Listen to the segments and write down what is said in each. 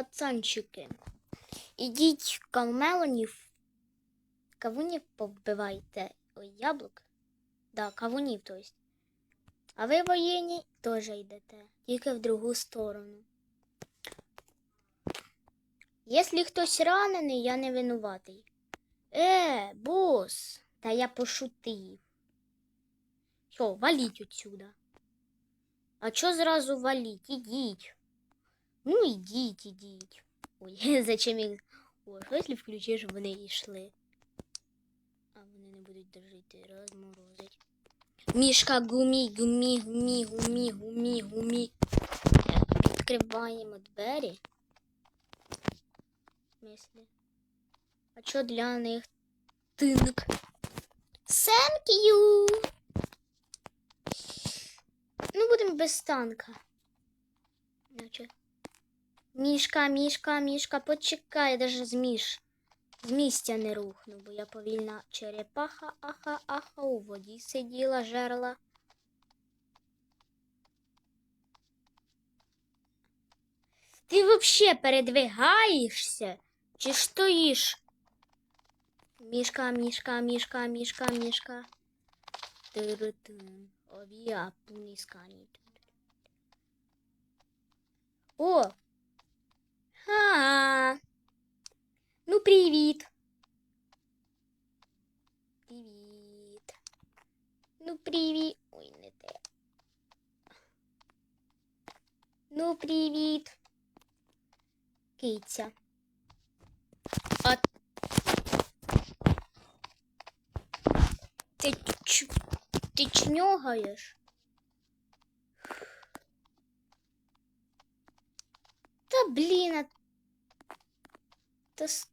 пацанчики. Ідіть кавмелонів, кавунів повбивайте. Ой, яблук. Да, кавунів, то есть. А ви воєнні теж йдете, тільки в другу сторону. Якщо хтось ранений, я не винуватий. Е, бос, та я пошутив. Що, валіть отсюда. А чо зразу валіть? Ідіть. Ну, ідіть, ідіть. Ой, зачем їх. О, що якщо включиш, вони йшли. А вони не будуть держати, розморозить. Мішка гумі, гумі, гумі, гумі, гумі, гумі. Відкриваємо двері. В смислі? А що для них тинк? Thank you! Ну, будемо без танка. Наче. Мішка, мішка, мішка, почекай, даже з міш. З місця не рухну, бо я повільна черепаха, аха, аха, у воді сиділа, жерла. Ти вообще передвигаєшся? Чи стоїш? Мішка, мішка, мішка, мішка, мішка. Обія пунискані. О! Ха! Ну, привіт. Привіт. Ну, привіт. Ой, не те. Ну, привіт. Киця. А ти, ч... ти чньогаєш? Та блін, а... Та... с-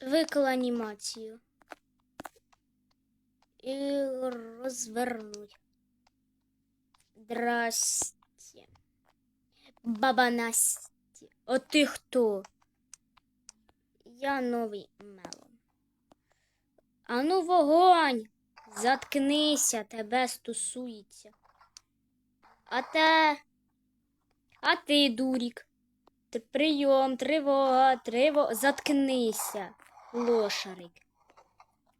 Викла анімацію. І розвернуть. Здрасте. Баба Настя. А ти хто? Я новий мелом. Ану вогонь! Заткнися, тебе стосується. А те. А ти, дурік. Прийом, тривога, тривога. Заткнися, лошарик.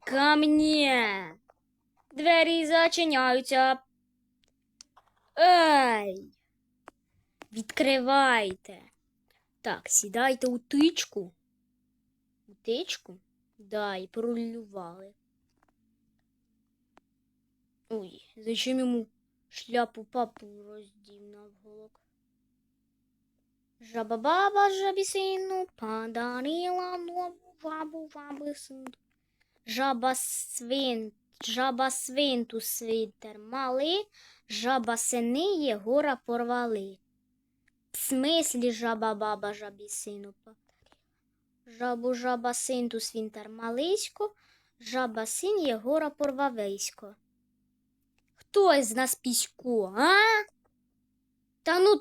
Ко мне. Двері зачиняються. Ей. Відкривайте. Так, сідайте у тичку. У тичку? Да, і порулювали. Ой, зачем йому шляпу папу роздів навголок? Жаба-баба жабі сину подарила нову жабу жаби сину. Жаба свин, жаба свинту свитер мали, жаба сини Єгора порвали. В смислі жаба баба жабі сину. Жабу жаба син ту свінтер малисько, жаба син Єгора порвависько. Хто із нас пісько, а? Та ну.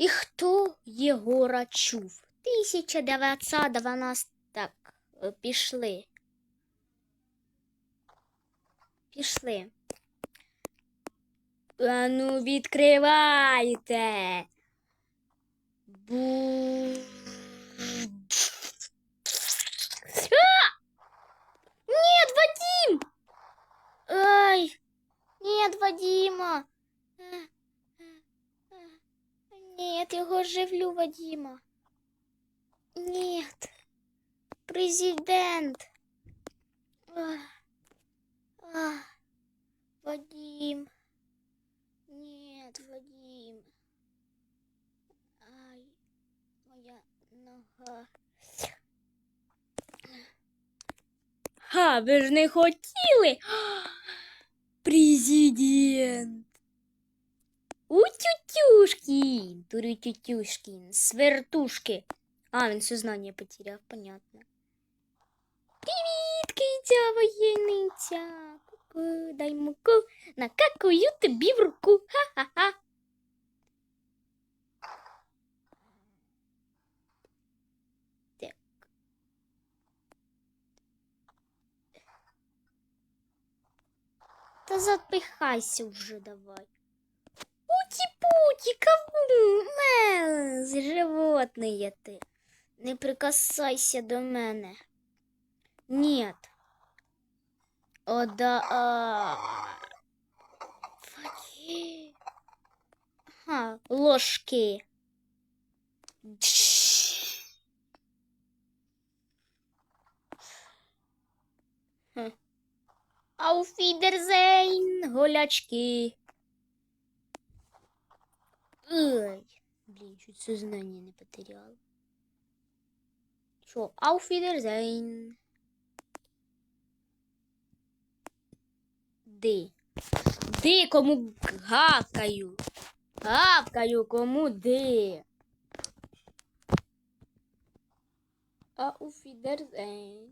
І хто Єгора чув? 1912 так, е, пішли. Пішли. А ну, відкривайте. Бу... Нет, Вадим! Ай! Нет, Вадима! Нет, його живлю Вадима. Нет. Президент. Ах. Ах. Вадим. Нет, Вадим. Ай, моя нога. Ха, ви ж не хотіли. Президент. У тютюшкін, турі тютюшкін, свертушки. А, він сознання потеряв, понятно. Привіт, киця воєнниця. Дай муку, накакую тобі в руку. Ха-ха-ха. Та запихайся вже давай. Кавун, мез, животное ти. Не прикасайся до мене. Нет. О, да. А... Факи. Ага, ложки. Ауфідерзейн, голячки. Ой, блин, чуть сознание не потерял. Що, ауфідерзейн. Ди. Ди кому гавкаю. Гавкаю кому ди. Ауфідерзейн.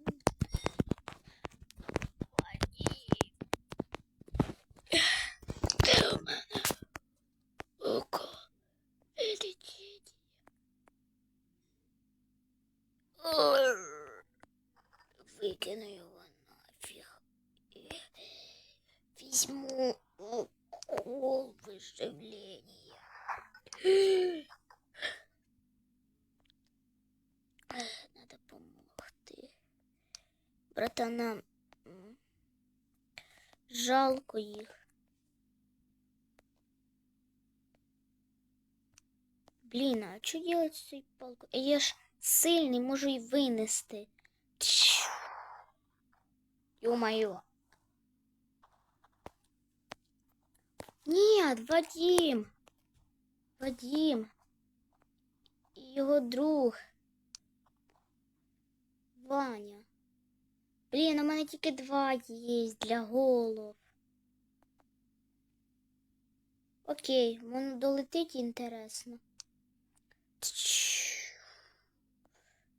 Де у мене око лічить? Викину його нафіг. І Візьму укол виживлення. Надо помогти. Братанам жалко їх. Блін, а що делать з цією палкою? Я ж сильний, можу і винести. Ё-моё. Нет, Вадим. Вадим. Його друг. Ваня. Блін, у мене тільки два є для голов. Окей, воно долетить інтересно.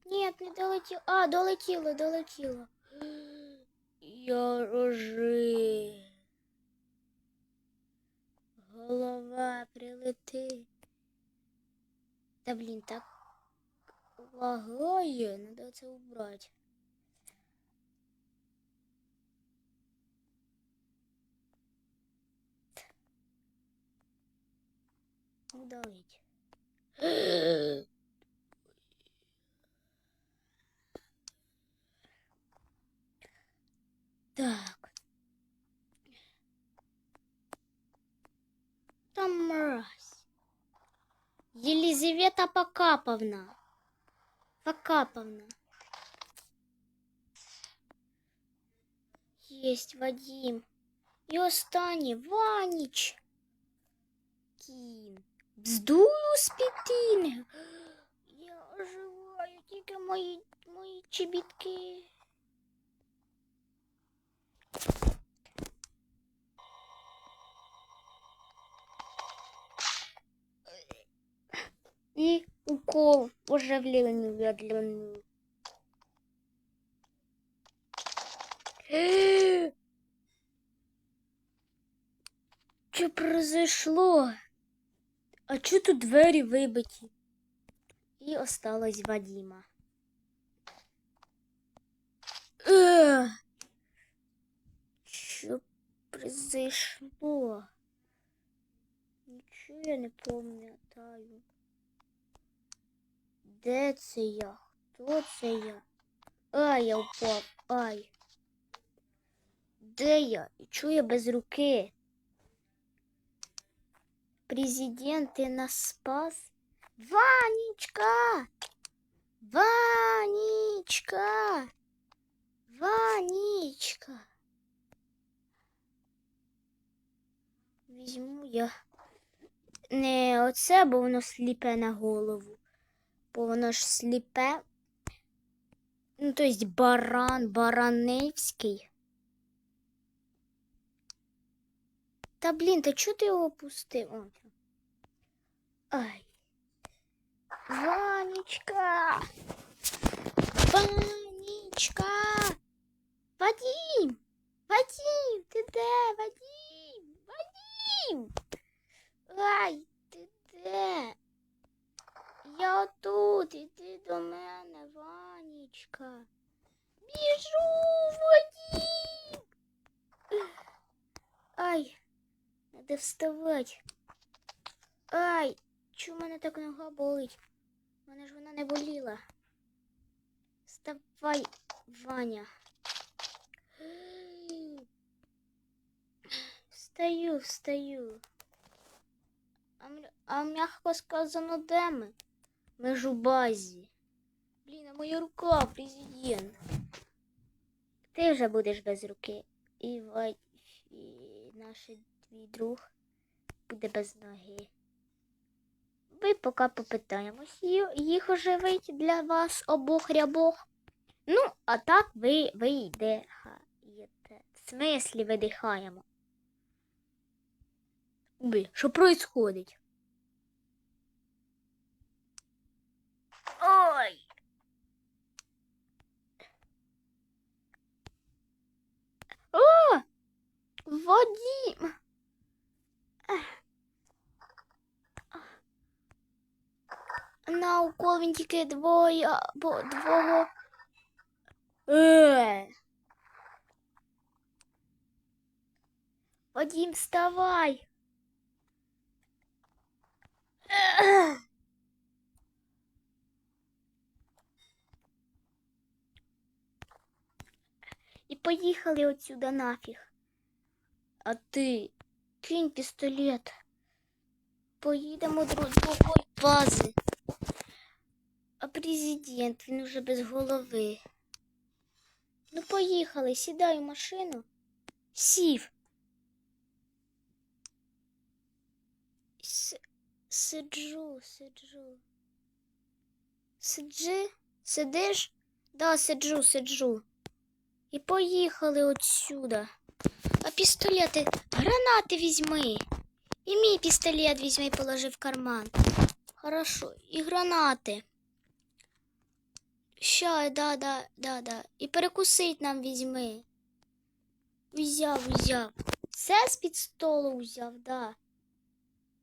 Нет, не долетіло. А, долетіло, долетіло. Я рожи. Голова прилети. Та блін, так лагає, надо це убрати. Удалить. Так. Там мразь. Елизавета Покаповна. Покаповна. Есть Вадим. І останній Ваніч. Бздую спітини. Я оживаю тільки мої, мої чобітки. И укол оживлению медленную. Что произошло? А чё тут двері вибиті? І осталось Вадима. Э, Что произошло? Нічого я не пам'ятаю. Де це я? Хто це я? Ай, я впав. Ай. Де я? І чого я без руки? Президент, ти нас спас? Ванечка! Ванечка! Ванечка! Візьму я не оце, бо воно сліпе на голову. Бо воно ж сліпе. Ну, то есть баран, бараневський. Та блін, та чого ти його пустив? Ай. Ванечка! Ванечка! Вадим! Вадим, ти де? Вадим! Вадим! Ай, ти де? Я отут, іди до мене, Ванечка. Біжу, Вадим! Ай, надо вставать. Ай, чому в мене так нога болить? У мене ж вона не боліла. Вставай, Ваня. Встаю, встаю. А, а м'яко сказано, де ми? Ми ж у базі. Блін, а моя рука, президент. Ти вже будеш без руки. І, і наш твій друг буде без ноги. Ви поки попитаємось. Їх оживить для вас обох рябох. Ну, а так ви вийдехаєте. В смислі видихаємо. Що происходить? Ой! О! Вадим! Він тільки двоє або двого. Е. Вадим, вставай. І поїхали отсюда нафіг. А ти кинь пістолет. Поїдемо до другої бази. А президент, він уже без голови. Ну, поїхали, сідай у машину. Сів. С- сиджу, сиджу. Сиджи? Сидиш? Да, сиджу, сиджу. І поїхали отсюда. А пістолети, гранати візьми. І мій пістолет візьми і положи в карман. Хорошо, і гранати. Ща, да, да, да, да. І перекусить нам візьми. Взяв, взяв. Все з-під столу взяв, да.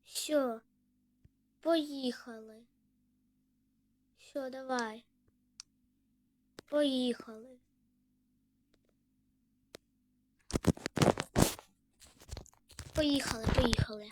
Все. Поїхали. Все, давай. Поїхали. Поїхали, поїхали.